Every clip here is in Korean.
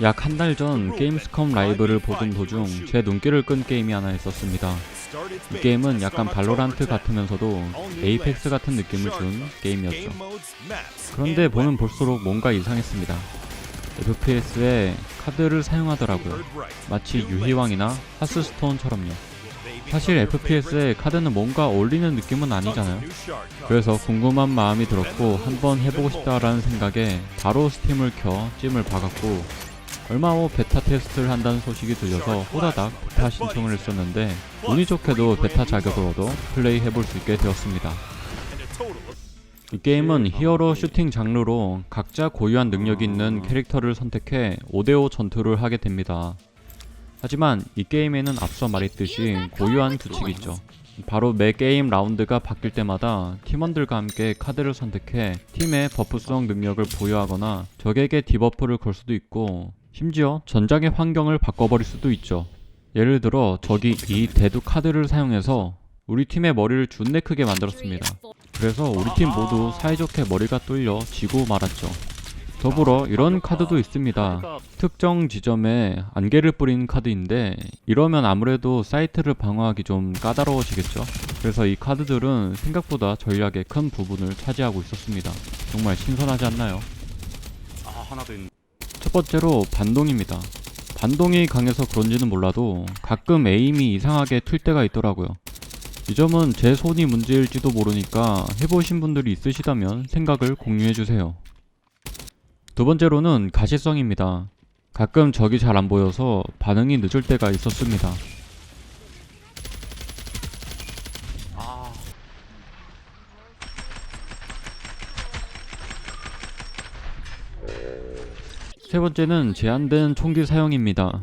약 한 달 전 게임스컴 라이브를 보던 도중 제 눈길을 끈 게임이 하나 있었습니다. 이 게임은 약간 발로란트 같으면서도 에이펙스 같은 느낌을 준 게임이었죠. 그런데 보면 볼수록 뭔가 이상했습니다. FPS에 카드를 사용하더라고요. 마치 유희왕이나 하스스톤처럼요. 사실 FPS에 카드는 뭔가 어울리는 느낌은 아니잖아요. 그래서 궁금한 마음이 들었고 한번 해보고 싶다라는 생각에 바로 스팀을 켜 찜을 박았고 얼마 후 베타 테스트를 한다는 소식이 들려서 호다닥 베타 신청을 했었는데 운이 좋게도 베타 얻어 플레이 해볼 수 있게 되었습니다. 이 게임은 히어로 슈팅 장르로 각자 고유한 능력이 있는 캐릭터를 선택해 5대5 전투를 하게 됩니다. 하지만 이 게임에는 앞서 말했듯이 고유한 규칙이 있죠. 바로 매 게임 라운드가 바뀔 때마다 팀원들과 함께 카드를 선택해 팀의 버프성 능력을 보유하거나 적에게 디버프를 걸 수도 있고 심지어 전장의 환경을 바꿔버릴 수도 있죠. 예를 들어 적이 이 대두 카드를 사용해서 우리 팀의 머리를 준내 크게 만들었습니다. 그래서 우리 팀 모두 사이좋게 머리가 뚫려 지고 말았죠. 더불어 이런 카드도 있습니다. 특정 지점에 안개를 뿌린 카드인데 이러면 아무래도 사이트를 방어하기 좀 까다로워지겠죠. 그래서 이 카드들은 생각보다 전략의 큰 부분을 차지하고 있었습니다. 정말 신선하지 않나요? 아. 첫 번째로 반동입니다. 반동이 강해서 그런지는 몰라도 가끔 에임이 이상하게 튈 때가 있더라고요. 이 점은 제 손이 문제일지도 모르니까 해보신 분들이 있으시다면 생각을 공유해주세요. 두 번째로는 가시성입니다. 가끔 적이 잘 안 보여서 반응이 늦을 때가 있었습니다. 아 세 번째는 제한된 총기 사용입니다.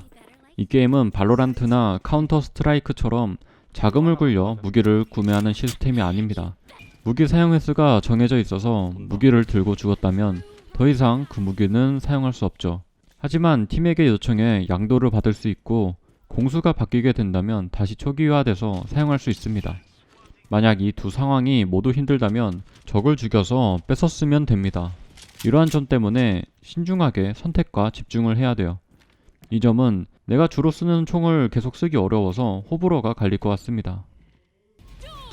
이 게임은 발로란트나 카운터 스트라이크처럼 자금을 굴려 무기를 구매하는 시스템이 아닙니다. 무기 사용 횟수가 정해져 있어서 무기를 들고 죽었다면 더 이상 그 무기는 사용할 수 없죠. 하지만 팀에게 요청해 양도를 받을 수 있고 공수가 바뀌게 된다면 다시 초기화돼서 사용할 수 있습니다. 만약 이 두 상황이 모두 힘들다면 적을 죽여서 뺏었으면 됩니다. 이러한 점 때문에 신중하게 선택과 집중을 해야 돼요. 이 점은 내가 주로 쓰는 총을 계속 쓰기 어려워서 호불호가 갈릴 것 같습니다.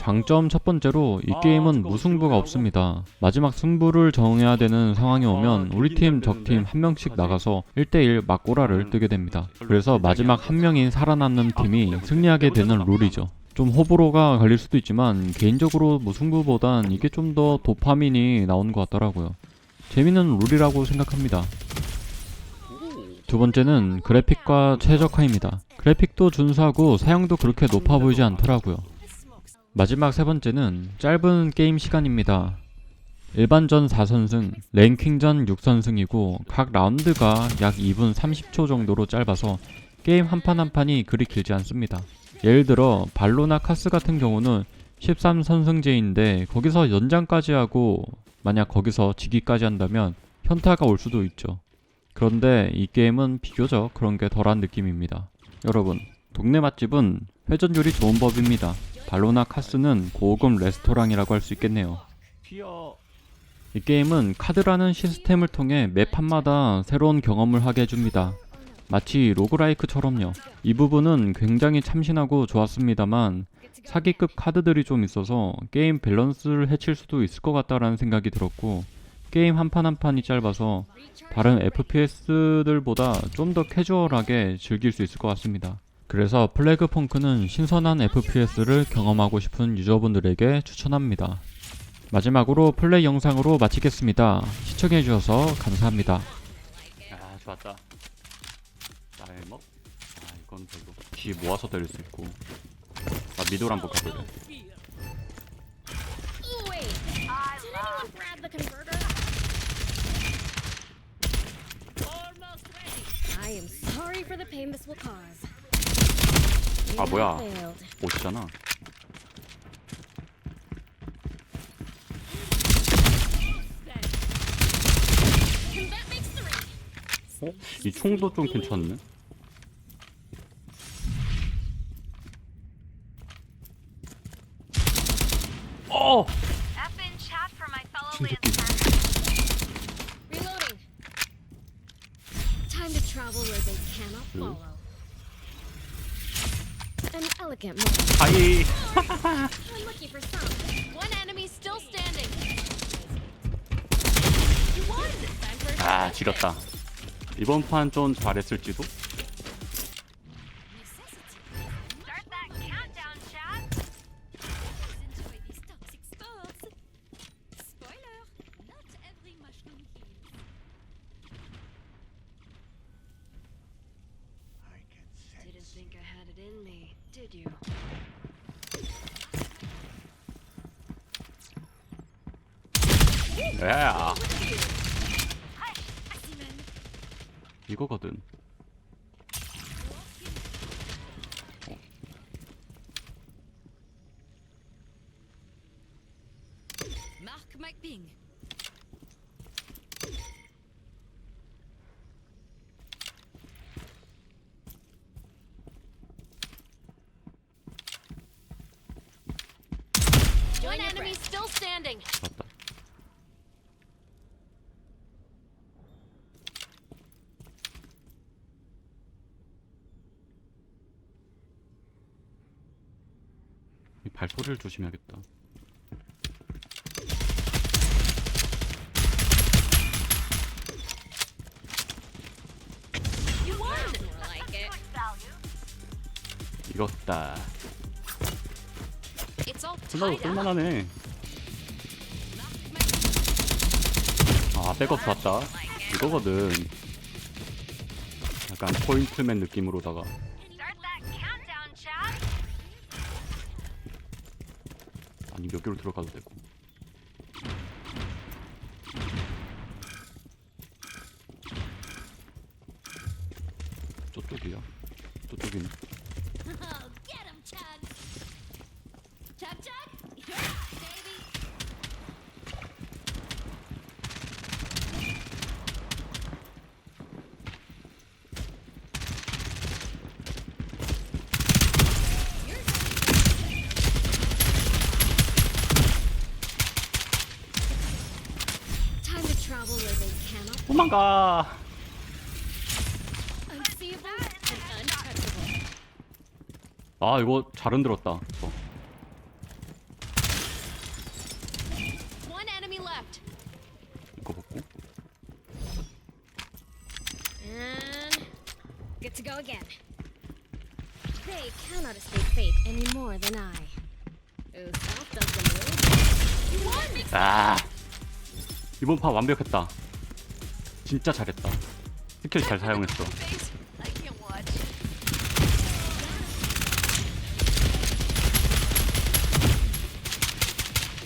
장점 첫 번째로 이 아, 게임은 무승부가. 없습니다. 마지막 승부를 정해야 되는 상황이 오면 아, 우리 팀, 적 팀. 한 명씩? 나가서 1대1 막고라를 음, 뜨게 됩니다. 그래서 마지막 안한 명이 살아남는 아, 팀이 승리하게 되는 룰이죠. 좀 호불호가 갈릴 수도 있지만 개인적으로 무승부보단 이게 좀 더 도파민이 나오는 것 같더라고요. 재밌는 룰이라고 생각합니다. 두 번째는 그래픽과 최적화입니다. 그래픽도 준수하고 사양도 그렇게 높아 보이지 않더라고요. 마지막 세 번째는 짧은 게임 시간입니다. 일반전 4선승, 랭킹전 6선승이고 각 라운드가 약 2분 30초 정도로 짧아서 게임 한 판 한 판이 그리 길지 않습니다. 예를 들어 발로나 카스 같은 경우는 13선승제인데 거기서 연장까지 하고 만약 거기서 지기까지 한다면 현타가 올 수도 있죠. 그런데 이 게임은 비교적 그런 게 덜한 느낌입니다. 여러분, 동네 맛집은 회전율이 좋은 법입니다. 발로나 카스는 고급 레스토랑이라고 할 수 있겠네요. 이 게임은 카드라는 시스템을 통해 매 판마다 새로운 경험을 하게 해줍니다. 마치 로그라이크처럼요. 이 부분은 굉장히 참신하고 좋았습니다만 사기급 카드들이 좀 있어서 게임 밸런스를 해칠 수도 있을 것 같다라는 생각이 들었고 게임 한 판 한 판이 짧아서 다른 FPS들보다 좀 더 캐주얼하게 즐길 수 있을 것 같습니다. 그래서 플래그 펑크는 신선한 FPS를 경험하고 싶은 유저분들에게 추천합니다. 마지막으로 플레이 영상으로 마치겠습니다. 시청해주셔서 감사합니다. 야 좋았다. 날먹. 아 이건 별로. 뒤에 모아서 때릴 수 있고. 나 미도를 한번 가볼래. I am sorry for the pain this will cause. 아, 뭐야. 옷이잖아. 어? 이 총도 좀 괜찮네. 어! Reloading. Time to travel where they cannot follow. An elegant move. 하이 I'm looking for some. One enemy still standing. You won. Time for a 아 지렸다 이번 판 좀 잘했을지도 did you? 야 이거거든 Mark my ping. One enemy still standing. 맞다 이 발소리를 조심해야겠다 You won. 이겼다 Up. 쓸만하네. 아 백업 좋았다. 이거거든. 약간 포인트맨 느낌으로다가. 아니 몇 개로 들어가도 되고 저쪽이야 저쪽이네 Oh, get him, Chug. Chug, Chug. Yeah, baby. Time to travel where they cannot 도망가 unseeable and untouchable. 아 이거 잘 흔들었다 어, One enemy left. 이거 먹고 And good to go again. They cannot escape fate any more than I. Usopp does the move. You won. 아 이번 판 완벽했다 진짜 잘했다. 스킬 잘 사용했어